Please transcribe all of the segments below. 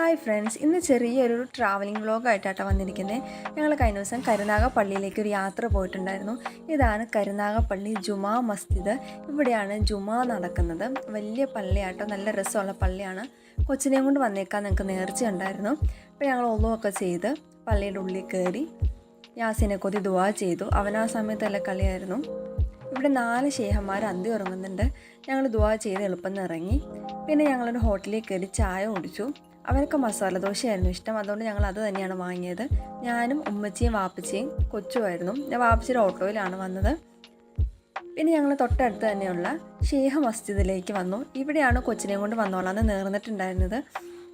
Hi friends ഇന്ന് ചെറിയൊരു travelling വ്ളോഗായിട്ടാണ് വന്നിരിക്കുന്നത് ഞങ്ങൾ കഴിഞ്ഞ ദിവസം കരുനാഗപ്പള്ളിയിലേക്ക് ഒരു യാത്ര പോയിട്ടുണ്ടായിരുന്നു. ഇതാണ് കരുനാഗപ്പള്ളി ജുമാ മസ്ജിദ്. ഇവിടെയാണ് ജുമാ നടക്കുന്നത്. വലിയ പള്ളിയാട്ടോ നല്ല രസമുള്ള പള്ളിയാണ്. കൊച്ചിനെയും കൊണ്ട് വന്നേക്കാൻ ഞങ്ങൾക്ക് നേർച്ച ഉണ്ടായിരുന്നു. അപ്പോൾ ഞങ്ങൾ ഒന്നുമൊക്കെ ചെയ്ത് പള്ളിയുടെ ഉള്ളിൽ കയറി യാസിനെ കൊതി ദുവാ ചെയ്തു. അവൻ ആ സമയത്തല്ല കളിയായിരുന്നു. ഇവിടെ നാല് ഷേഹന്മാർ അന്തി ഉറങ്ങുന്നുണ്ട്. ഞങ്ങൾ ദുവാ ചെയ്ത് എളുപ്പം ഇറങ്ങി. പിന്നെ ഞങ്ങളൊരു ഹോട്ടലിൽ കയറി ചായ കുടിച്ചു. അവർക്ക് മസാല ദോശയായിരുന്നു. ഇഷ്ടം. അതുകൊണ്ട് ഞങ്ങൾ അത് തന്നെയാണ് വാങ്ങിയത്. ഞാനും ഉമ്മച്ചിയും വാപ്പച്ചിയും കൊച്ചുമായിരുന്നു. ഞാൻ വാപ്പച്ചിയുടെ ഓട്ടോയിലാണ് വന്നത്. പിന്നെ ഞങ്ങൾ തൊട്ടടുത്ത് തന്നെയുള്ള ഷേഹ മസ്ജിദിലേക്ക് വന്നു. ഇവിടെയാണ് കൊച്ചിനെയും കൊണ്ട് വന്നോളാന്ന് നേർന്നിട്ടുണ്ടായിരുന്നത്.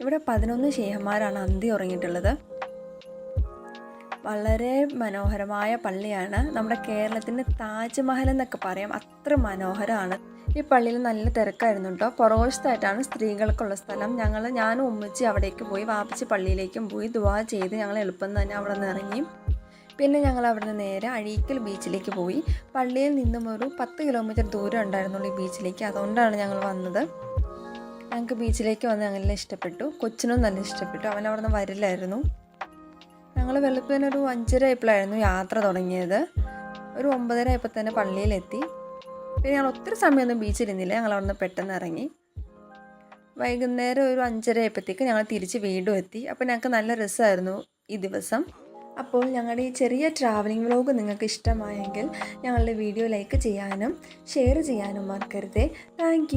ഇവിടെ പതിനൊന്ന് ഷേഹന്മാരാണ് അന്തി ഉറങ്ങിയിട്ടുള്ളത്. വളരെ മനോഹരമായ പള്ളിയാണ്. നമ്മുടെ കേരളത്തിന്റെ താജ്മഹൽ എന്നൊക്കെ പറയാം അത്ര മനോഹരമാണ്. ഈ പള്ളിയിൽ നല്ല തിരക്കായിരുന്നു കേട്ടോ പുറകുവശത്തായിട്ടാണ് സ്ത്രീകൾക്കുള്ള സ്ഥലം. ഞങ്ങൾ ഞാനും ഉമ്മച്ചി അവിടേക്ക് പോയി വാപ്പിച്ച് പള്ളിയിലേക്കും പോയി ദുവാ ചെയ്ത് ഞങ്ങൾ എളുപ്പം തന്നെ അവിടെ നിന്ന് ഇറങ്ങി. പിന്നെ ഞങ്ങൾ അവിടെ നിന്ന് നേരെ അഴീക്കൽ ബീച്ചിലേക്ക് പോയി. പള്ളിയിൽ നിന്നും ഒരു പത്ത് കിലോമീറ്റർ ദൂരം ഉണ്ടായിരുന്നുള്ളൂ ഈ ബീച്ചിലേക്ക്. അതുകൊണ്ടാണ് ഞങ്ങൾ വന്നത്. ഞങ്ങൾക്ക് ബീച്ചിലേക്ക് വന്ന് ഞങ്ങളെല്ലാം ഇഷ്ടപ്പെട്ടു. കൊച്ചിനും നല്ല ഇഷ്ടപ്പെട്ടു. അവൻ അവിടെ നിന്ന് വരില്ലായിരുന്നു. ഞങ്ങൾ വെളുപ്പിന് ഒരു അഞ്ചര ആയപ്പോഴായിരുന്നു യാത്ര തുടങ്ങിയത്. ഒരു ഒമ്പതര ആയപ്പോൾ തന്നെ പള്ളിയിലെത്തി. പിന്നെ ഞങ്ങൾ ഒത്തിരി സമയമൊന്നും ബീച്ചിലിരുന്നില്ല. ഞങ്ങൾ അവിടെ നിന്ന് പെട്ടെന്ന് ഇറങ്ങി. വൈകുന്നേരം ഒരു അഞ്ചര ആയപ്പോഴത്തേക്ക് ഞങ്ങൾ തിരിച്ച് വീണ്ടും എത്തി. അപ്പോൾ ഞങ്ങൾക്ക് നല്ല രസമായിരുന്നു ഈ ദിവസം. അപ്പോൾ ഞങ്ങളുടെ ഈ ചെറിയ ട്രാവലിംഗ് വ്ലോഗ് നിങ്ങൾക്ക് ഇഷ്ടമായെങ്കിൽ ഞങ്ങളുടെ വീഡിയോ ലൈക്ക് ചെയ്യാനും ഷെയർ ചെയ്യാനും മറക്കരുതേ. താങ്ക്